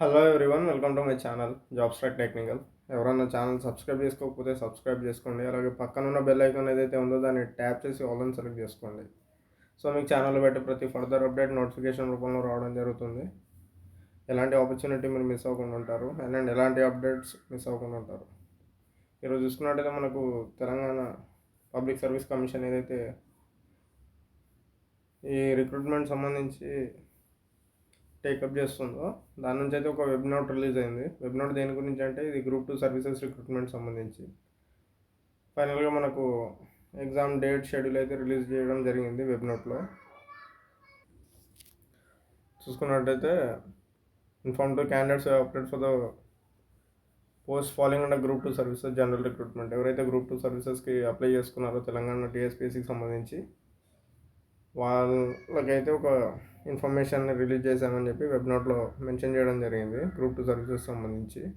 Hello everyone welcome to my channel job track technical ఎవరన్నా channel subscribe చేసుకోకపోతే subscribe చేసుకోండి. అలాగే పక్కన ఉన్న బెల్ ఐకాన్ ఏదైతే ఉందో దాన్ని ట్యాప్ చేసి ఆల్ అని సెలెక్ట్ చేసుకోండి. సో మీకు ఛానల్లో పెట్టే ప్రతి ఫర్దర్ అప్డేట్ నోటిఫికేషన్ రూపంలో రావడం జరుగుతుంది. ఎలాంటి ఆపర్చునిటీ మీరు మిస్ అవ్వకుండా ఉంటారు. అండ్ ఎలాంటి అప్డేట్స్ మిస్ అవ్వకుండా ఉంటారు. ఈరోజు చూసుకున్నట్టయితే మనకు తెలంగాణ పబ్లిక్ సర్వీస్ కమిషన్ ఏదైతే ఈ రిక్రూట్మెంట్ సంబంధించి టేకప్ చేస్తుందో. దాని నుంచి అయితే ఒక వెబ్ నోట్ రిలీజ్ అయింది. వెబ్ నోట్ దేని గురించి అంటే ఇది గ్రూప్ టూ సర్వీసెస్ రిక్రూట్మెంట్ సంబంధించి. ఫైనల్గా మనకు ఎగ్జామ్ డేట్ షెడ్యూల్ అయితే రిలీజ్ చేయడం జరిగింది వెబ్ నోట్లో. చూసుకున్నట్టయితే inform to candidates update for the post following and group two services general recruitment. ఎవరైతే గ్రూప్ టూ సర్వీసెస్కి అప్లై చేసుకున్నారో తెలంగాణ టీఎస్పీఎస్సికి సంబంధించి వాళ్ళకైతే ఒక ఇన్ఫర్మేషన్ రిలీజ్ చేశామని చెప్పి వెబ్ నోట్లో మెన్షన్ చేయడం జరిగింది గ్రూప్ టూ సర్వీసెస్ సంబంధించి.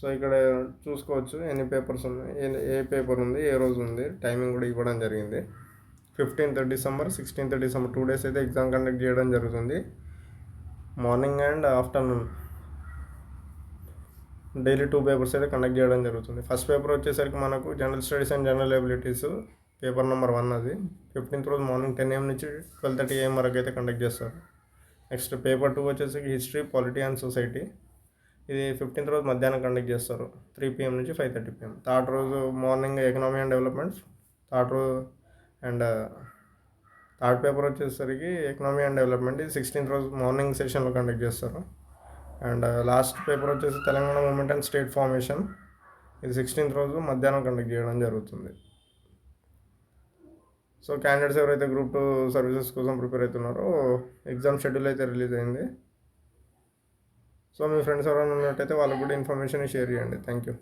సో ఇక్కడ చూసుకోవచ్చు ఎన్ని పేపర్స్ ఉన్నాయి ఏ- ఏ పేపర్ ఉంది ఏ రోజు ఉంది టైమింగ్ కూడా ఇవ్వడం జరిగింది. Fifteenth December sixteenth December two days అయితే ఎగ్జామ్ కండక్ట్ చేయడం జరుగుతుంది. Morning and afternoon. Daily two papers అయితే కండక్ట్ చేయడం జరుగుతుంది. ఫస్ట్ పేపర్ వచ్చేసరికి మనకు general studies and general abilities paper number one అది. ఫిఫ్టీన్త్ రోజు మార్నింగ్ టెన్ ఏఎం నుంచి ట్వెల్వ్ థర్టీ ఏఎం వరకు అయితే కండక్ట్ చేస్తారు. నెక్స్ట్ పేపర్ టూ వచ్చేసి హిస్టరీ పాలిటీ అండ్ సొసైటీ. ఇది ఫిఫ్టీన్త్ రోజు మధ్యాహ్నం కండక్ట్ చేస్తారు. త్రీ పిఎం నుంచి ఫైవ్ థర్టీ పిఎం. థర్డ్ రోజు morning economy and developments. Third రోజు అండ్ థర్డ్ పేపర్ వచ్చేసరికి ఎకనామీ అండ్ డెవలప్మెంట్. ఇది సిక్స్టీన్త్ రోజు మార్నింగ్ సెషన్లో కండక్ట్ చేస్తారు. అండ్ లాస్ట్ పేపర్ వచ్చేసి Telangana movement and state formation. ఇది సిక్స్టీన్త్ రోజు మధ్యాహ్నం కండక్ట్ చేయడం జరుగుతుంది. సో క్యాండిడేట్స్ ఎవరైతే గ్రూప్ టూ సర్వీసెస్ కోసం ప్రిపేర్ అవుతున్నారో ఎగ్జామ్ షెడ్యూల్ అయితే రిలీజ్ అయింది. సో మీ ఫ్రెండ్స్ ఎవరైనా ఉన్నట్టయితే వాళ్ళకి కూడా ఇన్ఫర్మేషన్ షేర్ చేయండి. Thank you